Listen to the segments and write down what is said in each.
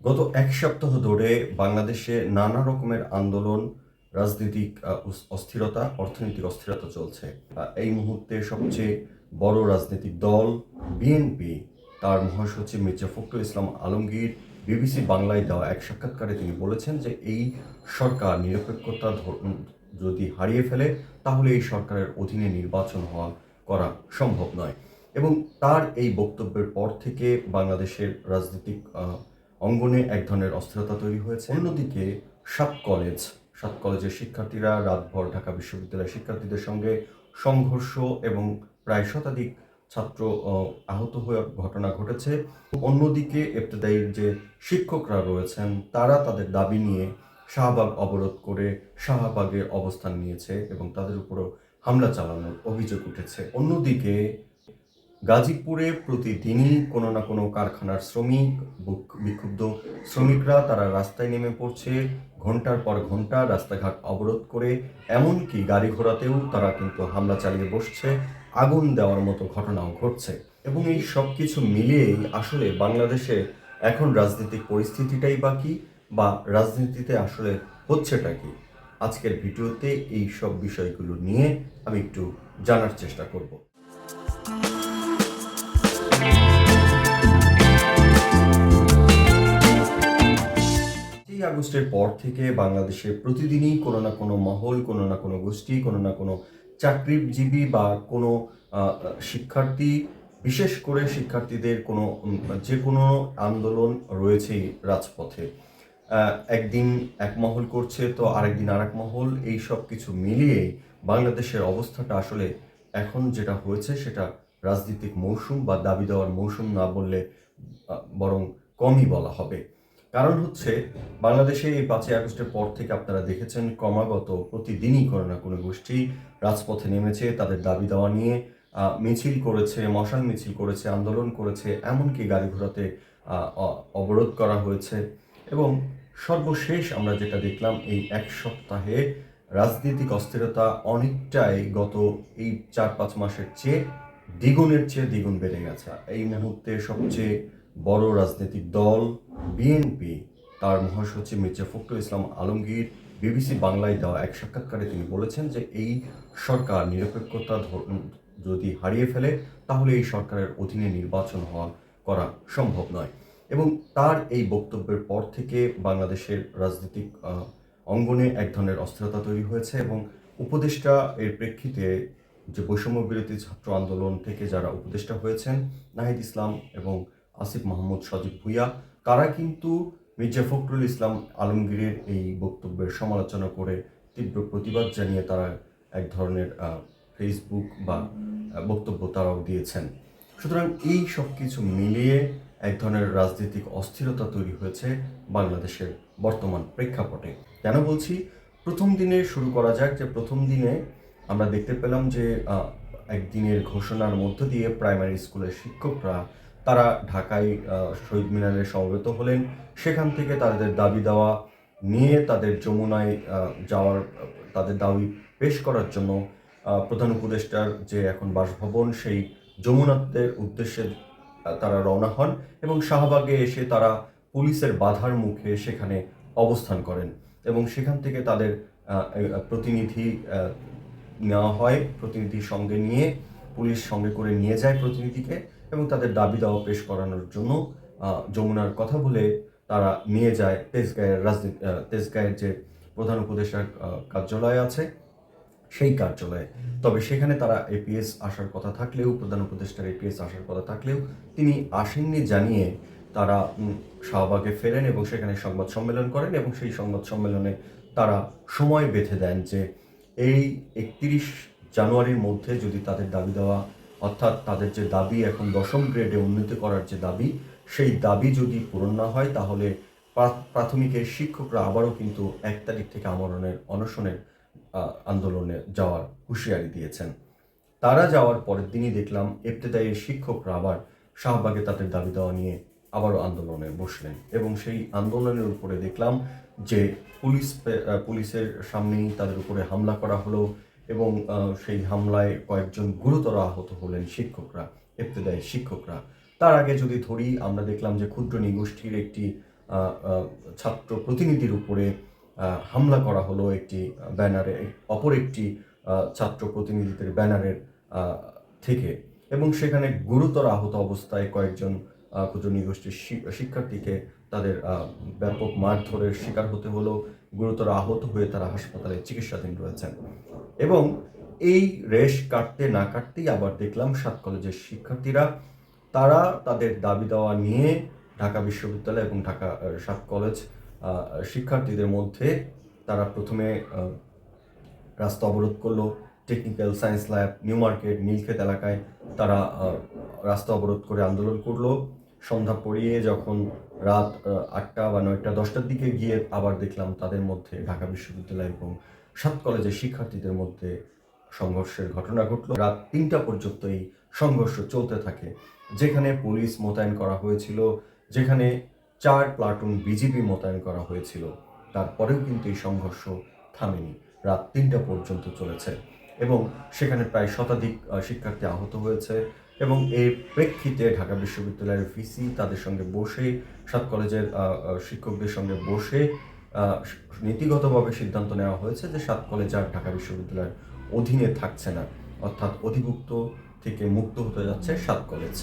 গত এক সপ্তাহ ধরে বাংলাদেশে নানা রকমের আন্দোলন, রাজনৈতিক অস্থিরতা, অর্থনৈতিক অস্থিরতা চলছে। এই মুহূর্তে সবচেয়ে বড় রাজনৈতিক দল বিএনপি তার মহাসচিব মির্জা ফখরুল ইসলাম আলমগীর বিবিসি বাংলায় দেওয়া এক সাক্ষাৎকারে তিনি বলেছেন যে এই সরকার নিরপেক্ষতা যদি হারিয়ে ফেলে, তাহলে এই সরকারের অধীনে নির্বাচন হওয়া করা সম্ভব নয়। এবং তার এই বক্তব্যের পর থেকে বাংলাদেশের রাজনৈতিক অঙ্গনে এক ধরনের অস্থিরতা তৈরি হয়েছে। অন্যদিকে সাত কলেজ সাত কলেজের শিক্ষার্থীরা রাতভর ঢাকা বিশ্ববিদ্যালয়ের শিক্ষার্থীদের সঙ্গে সংঘর্ষ এবং প্রায় শতাধিক ছাত্র আহত হওয়ার ঘটনা ঘটেছে। অন্যদিকে এবতদায়ীর যে শিক্ষকরা রয়েছেন, তারা তাদের দাবি নিয়ে শাহবাগ অবরোধ করে শাহবাগে অবস্থান নিয়েছে এবং তাদের উপরও হামলা চালানোর অভিযোগ উঠেছে। অন্যদিকে গাজীপুরে প্রতিদিনই কোনো না কোনো কারখানার শ্রমিক, বুক- বিক্ষুব্ধ শ্রমিকরা তারা রাস্তায় নেমে পড়ছে ঘণ্টার পর ঘণ্টা রাস্তাঘাট অবরোধ করে, এমনকি গাড়ি ঘোড়াতেও তারা কিন্তু হামলা চালিয়ে বসছে, আগুন দেওয়ার মতো ঘটনাও ঘটছে। এবং এই সব কিছু মিলিয়েই আসলে বাংলাদেশে এখন রাজনৈতিক পরিস্থিতিটাই বাকি বা রাজনীতিতে আসলে হচ্ছেটা কি? আজকের ভিডিওতে এই সব বিষয়গুলো নিয়ে আমি একটু জানার চেষ্টা করব। এই আগস্টের পর থেকে বাংলাদেশে প্রতিদিনই কোনো না কোনো মহল, কোনো না কোনো গোষ্ঠী, কোনো না কোনো চাকরিজীবী বা কোনো শিক্ষার্থী, বিশেষ করে শিক্ষার্থীদের কোনো যে কোনো আন্দোলন রয়েছেই রাজপথে। একদিন এক মহল করছে, তো আরেকদিন আরেক মহল, এই সব কিছু মিলিয়েই বাংলাদেশের অবস্থাটা আসলে এখন যেটা হয়েছে সেটা রাজনৈতিক মৌসুম বা দাবি দেওয়ার মৌসুম না বললে বরং কমই বলা হবে। কারণ হচ্ছে, বাংলাদেশে এই পাঁচই আগস্টের পর থেকে আপনারা দেখেছেন, ক্রমাগত প্রতিদিনই কোনো না কোনো গোষ্ঠী রাজপথে নেমেছে, তাদের দাবি দেওয়া নিয়ে মিছিল করেছে, মশাল মিছিল করেছে, আন্দোলন করেছে, এমনকি গাড়ি ঘোড়াতে অবরোধ করা হয়েছে। এবং সর্বশেষ আমরা যেটা দেখলাম, এই এক সপ্তাহে রাজনৈতিক অস্থিরতা অনেকটাই গত এই চার পাঁচ মাসের চেয়ে দ্বিগুণের চেয়ে দ্বিগুণ বেড়ে গেছে। এই মুহূর্তে সবচেয়ে বড় রাজনৈতিক দল বিএনপি তার মহাসচিব মির্জা ফখরুল ইসলাম আলমগীর বিবিসি বাংলায় দেওয়া এক সাক্ষাৎকারে তিনি বলেছেন যে এই সরকার নিরপেক্ষতা যদি হারিয়ে ফেলে, তাহলে এই সরকারের অধীনে নির্বাচন হওয়া করা সম্ভব নয়। এবং তার এই বক্তব্যের পর থেকে বাংলাদেশের রাজনৈতিক অঙ্গনে এক ধরনের অস্থিরতা তৈরি হয়েছে এবং উপদেষ্টা এর প্রেক্ষিতে যে বৈষম্য বিরোধী ছাত্র আন্দোলন থেকে যারা উপদেষ্টা হয়েছেন, নাহিদ ইসলাম এবং আসিফ মাহমুদ সজীব ভুইয়া, তারা কিন্তু মির্জা ফখরুল ইসলাম আলমগীরের এই বক্তব্যের সমালোচনা করে তীব্র প্রতিবাদ জানিয়ে তারা এক ধরনের ফেসবুক বা বক্তব্য তারাও দিয়েছেন। সুতরাং এই সব কিছু মিলিয়ে এক ধরনের রাজনৈতিক অস্থিরতা তৈরি হয়েছে বাংলাদেশের বর্তমান প্রেক্ষাপটে। কেন বলছি? প্রথম দিনে শুরু করা যাক যে প্রথম দিনে আমরা দেখতে পেলাম যে একদিনের ঘোষণার মধ্য দিয়ে প্রাইমারি স্কুলের শিক্ষকরা তারা ঢাকায় শহীদ মিনারে সমবেত হলেন। সেখান থেকে তাদের দাবি দেওয়া নিয়ে তাদের যমুনায় যাওয়ার, তাদের দাবি পেশ করার জন্য প্রধান উপদেষ্টার যে এখন বাসভবন, সেই যমুনাদের উদ্দেশ্যে তারা রওনা হন এবং শাহবাগে এসে তারা পুলিশের বাধার মুখে সেখানে অবস্থান করেন এবং সেখান থেকে তাদের প্রতিনিধি নেওয়া হয়। প্রতিনিধির সঙ্গে নিয়ে, পুলিশ সঙ্গে করে নিয়ে যায় প্রতিনিধিকে। এবং তাদের দাবি দাওয়া পেশ করানোর জন্য যমুনার কথা বলে তারা নিয়ে যায় তেজগাঁয়ের রাজনীতি তেজগাঁয়ের যে প্রধান উপদেষ্টার কার্যালয় আছে, সেই কার্যালয়ে। তবে সেখানে তারা এপিএস আসার কথা থাকলেও, প্রধান উপদেষ্টার এপিএস আসার কথা থাকলেও, তিনি আসেননি জানিয়ে তারা শাহবাগে ফেরেন এবং সেখানে সংবাদ সম্মেলন করেন এবং সেই সংবাদ সম্মেলনে তারা সময় বেঁধে দেন যে, এই একত্রিশ জানুয়ারির মধ্যে যদি তাদের দাবি দেওয়া অর্থাৎ তাদের যে দাবি এখন দশম গ্রেডে উন্নতি করার যে দাবি, সেই দাবি যদি পূরণ না হয়, তাহলে প্রা- প্রাথমিকের শিক্ষকরা আবারও কিন্তু এক তারিখ থেকে আমরণের অনশনের আন্দোলনে যাওয়ার হুঁশিয়ারি দিয়েছেন। তারা যাওয়ার পরের দিনই দেখলাম এবতেদায়ী শিক্ষকরা আবার শাহবাগে তাদের দাবি দেওয়া নিয়ে আবারও আন্দোলনে বসলেন এবং সেই আন্দোলনের উপরে দেখলাম যে পুলিশ পুলিশের সামনেই তাদের উপরে হামলা করা হলো। এবং সেই হামলায় কয়েকজন গুরুতর আহত হলেন শিক্ষকরা এবতেদায়ী শিক্ষকরা। তার আগে যদি ধরি, আমরা দেখলাম যে ক্ষুদ্র নিগোষ্ঠীর একটি ছাত্র প্রতিনিধির উপরে হামলা করা হলো একটি ব্যানারে, অপর একটি ছাত্র প্রতিনিধিদের ব্যানারের থেকে। এবং সেখানে গুরুতর আহত অবস্থায় কয়েকজন ক্ষুদ্র নিগোষ্ঠীর শিক্ষার্থীকে তাদের ব্যাপক মারধরের শিকার হতে হলো। গুরুতর আহত হয়ে তারা হাসপাতালে চিকিৎসাধীন রয়েছেন। এবং এই রেশ কাটতে না কাটতেই আবার দেখলাম সাত কলেজের শিক্ষার্থীরা, তারা তাদের দাবি দেওয়া নিয়ে ঢাকা বিশ্ববিদ্যালয় এবং ঢাকা সাত কলেজ শিক্ষার্থীদের মধ্যে তারা প্রথমে রাস্তা অবরোধ করল। Technical Science Lab, New Market, Nilkhet এলাকায় তারা রাস্তা অবরোধ করে আন্দোলন করল। সন্ধ্যা পড়িয়ে যখন রাত আটটা বা নয়টা, দশটার দিকে গিয়ে আবার দেখলাম তাদের মধ্যে ঢাকা বিশ্ববিদ্যালয় এবং সাত কলেজের শিক্ষার্থীদের মধ্যে সংঘর্ষের ঘটনা ঘটলো। রাত তিনটা পর্যন্ত এই সংঘর্ষ চলতে থাকে, যেখানে পুলিশ মোতায়েন করা হয়েছিল, যেখানে চার প্লাটুন বিজিবি মোতায়েন করা হয়েছিল। তারপরেও কিন্তু এই সংঘর্ষ থামেনি, রাত তিনটা পর্যন্ত চলেছে এবং সেখানে প্রায় শতাধিক শিক্ষার্থী আহত হয়েছে। এবং এর প্রেক্ষিতে ঢাকা বিশ্ববিদ্যালয়ের ভিসি তাদের সঙ্গে বসে, সাত কলেজের শিক্ষকদের সঙ্গে বসে নীতিগতভাবে সিদ্ধান্ত নেওয়া হয়েছে যে সাত কলেজ আর ঢাকা বিশ্ববিদ্যালয়ের অধীনে থাকছে না। অর্থাৎ অধিভুক্ত থেকে মুক্ত হতে যাচ্ছে সাত কলেজ।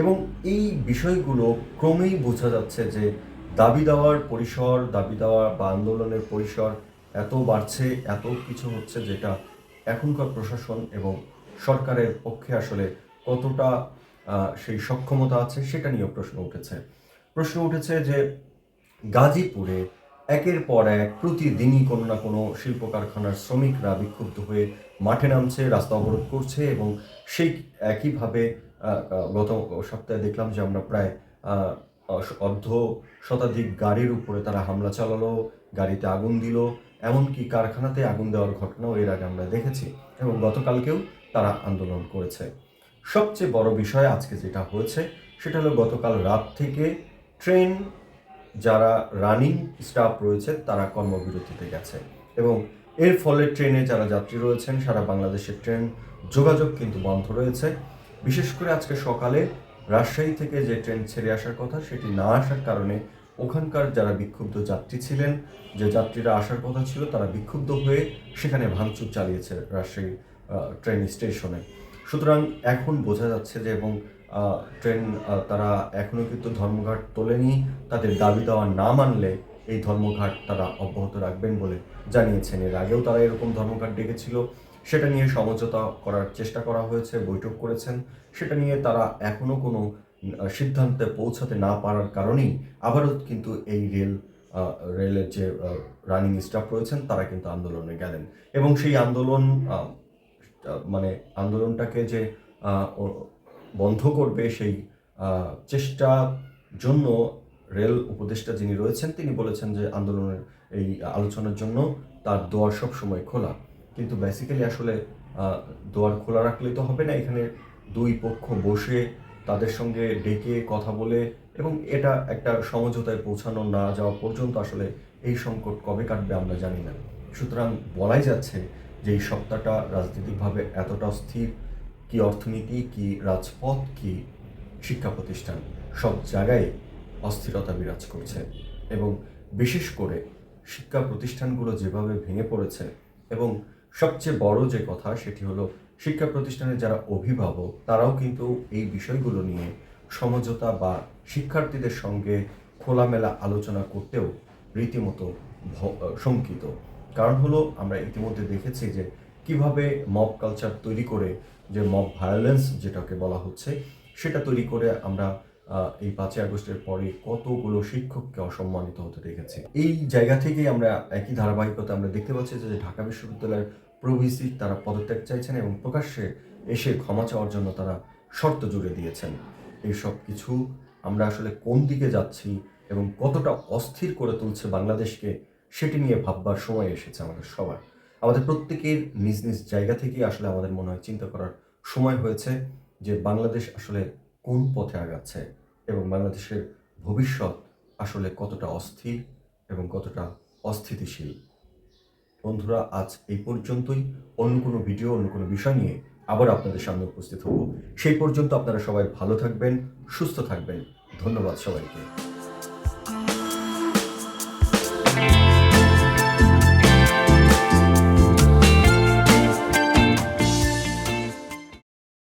এবং এই বিষয়গুলো ক্রমেই বোঝা যাচ্ছে যে দাবি দেওয়ার পরিসর, দাবি দেওয়া বা আন্দোলনের পরিসর এত বাড়ছে, এত কিছু হচ্ছে যেটা এখনকার প্রশাসন এবং সরকারের পক্ষে আসলে কতটা সেই সক্ষমতা আছে সেটা নিয়েও প্রশ্ন উঠেছে। প্রশ্ন উঠেছে যে গাজীপুরে একের পর এক প্রতিদিনই কোনো না কোনো শিল্প কারখানার শ্রমিকরা বিক্ষুব্ধ হয়ে মাঠে নামছে, রাস্তা অবরোধ করছে এবং সেই একইভাবে গত সপ্তাহে দেখলাম যে আমরা প্রায় অর্ধ শতাধিক গাড়ির উপরে তারা হামলা চালালো, গাড়িতে আগুন দিল, এমনকি কারখানাতে আগুন দেওয়ার ঘটনাও এর আগে আমরা দেখেছি এবং গতকালকেও তারা আন্দোলন করেছে। সবচেয়ে বড় বিষয় আজকে যেটা হয়েছে, সেটা হলো গতকাল রাত থেকে ট্রেন, যারা রানিং স্টাফ রয়েছে, তারা কর্মবিরতিতে গেছে। এবং এর ফলে ট্রেনে যারা যাত্রী রয়েছেন, সারা বাংলাদেশের ট্রেন যোগাযোগ কিন্তু বন্ধ রয়েছে। বিশেষ করে আজকে সকালে রাজশাহী থেকে যে ট্রেন ছেড়ে আসার কথা, সেটি না আসার কারণে ওখানকার যারা বিক্ষুব্ধ যাত্রী ছিলেন, যে যাত্রীরা আসার কথা ছিল, তারা বিক্ষুব্ধ হয়ে সেখানে ভাঙচুর চালিয়েছে রাজশাহী ট্রেন স্টেশনে। সুতরাং এখন বোঝা যাচ্ছে যে এবং ট্রেন তারা এখনও কিন্তু ধর্মঘাট তোলেনি। তাদের দাবি দেওয়া না মানলে এই ধর্মঘাট তারা অব্যাহত রাখবেন বলে জানিয়েছেন। এর আগেও তারা এরকম ধর্মঘাট ডেকেছিল। সেটা নিয়ে সমঝোতা করার চেষ্টা করা হয়েছে, বৈঠক করেছেন। সেটা নিয়ে তারা এখনও কোনো সিদ্ধান্তে পৌঁছাতে না পারার কারণেই আবারও কিন্তু এই রেল রেলের যে রানিং স্টাফ রয়েছেন, তারা কিন্তু আন্দোলনে গেলেন। এবং সেই আন্দোলন মানে আন্দোলনটাকে যে বন্ধ করবে সেই চেষ্টা জন্য রেল উপদেষ্টা যিনি রয়েছেন, তিনি বলেছেন যে আন্দোলনের এই আলোচনার জন্য তার দোয়ার সব সময় খোলা। কিন্তু বেসিক্যালি আসলে দোয়ার খোলা রাখলে তো হবে না। এখানে দুই পক্ষ বসে তাদের সঙ্গে ডেকে কথা বলে এবং এটা একটা সমঝোতায় পৌঁছানো না যাওয়া পর্যন্ত আসলে এই সংকট কবে কাটবে আমরা জানি না। সুতরাং বলাই যাচ্ছে যে এই সপ্তাহটা রাজনৈতিকভাবে এতটা স্থির কি অর্থনীতি, কি রাজপথ, কি শিক্ষা প্রতিষ্ঠান, সব জায়গায় অস্থিরতা বিরাজ করছে। এবং বিশেষ করে শিক্ষা প্রতিষ্ঠানগুলো যেভাবে ভেঙে পড়েছে, এবং সবচেয়ে বড় যে কথা সেটি হলো শিক্ষা প্রতিষ্ঠানের যারা অভিভাবক, তারাও কিন্তু এই বিষয়গুলো নিয়ে সমঝোতা বা শিক্ষার্থীদের সঙ্গে খোলামেলা আলোচনা করতেও রীতিমতো শঙ্কিত। কারণ হলো আমরা ইতিমধ্যে দেখেছি যে কীভাবে মব কালচার তৈরি করে যে মব ভায়োলেন্স যেটাকে বলা হচ্ছে, সেটা তৈরি করে আমরা এই পাঁচই আগস্টের পরে কতগুলো শিক্ষককে অসম্মানিত হতে দেখেছি। এই জায়গা থেকেই আমরা একই ধারাবাহিকতা আমরা দেখতে পাচ্ছি যে ঢাকা বিশ্ববিদ্যালয়ের প্রভিসি তারা পদত্যাগ চাইছেন এবং প্রকাশ্যে এসে ক্ষমা চাওয়ার জন্য তারা শর্ত জুড়ে দিয়েছেন। এই সব কিছু আমরা আসলে কোন দিকে যাচ্ছি এবং কতটা অস্থির করে তুলছে বাংলাদেশকে সেটি নিয়ে ভাববার সময় এসেছে আমাদের সবার। আমাদের প্রত্যেকের নিজ নিজ জায়গা থেকেই আসলে আমাদের মনে হয় চিন্তা করার সময় হয়েছে যে বাংলাদেশ আসলে কোন পথে আগাচ্ছে এবং বাংলাদেশের ভবিষ্যৎ আসলে কতটা অস্থির এবং কতটা অস্থিতিশীল। বন্ধুরা, আজ এই পর্যন্তই। অন্য কোনো ভিডিও, অন্য কোনো বিষয় নিয়ে আবার আপনাদের সামনে উপস্থিত হব। সেই পর্যন্ত আপনারা সবাই ভালো থাকবেন, সুস্থ থাকবেন। ধন্যবাদ সবাইকে।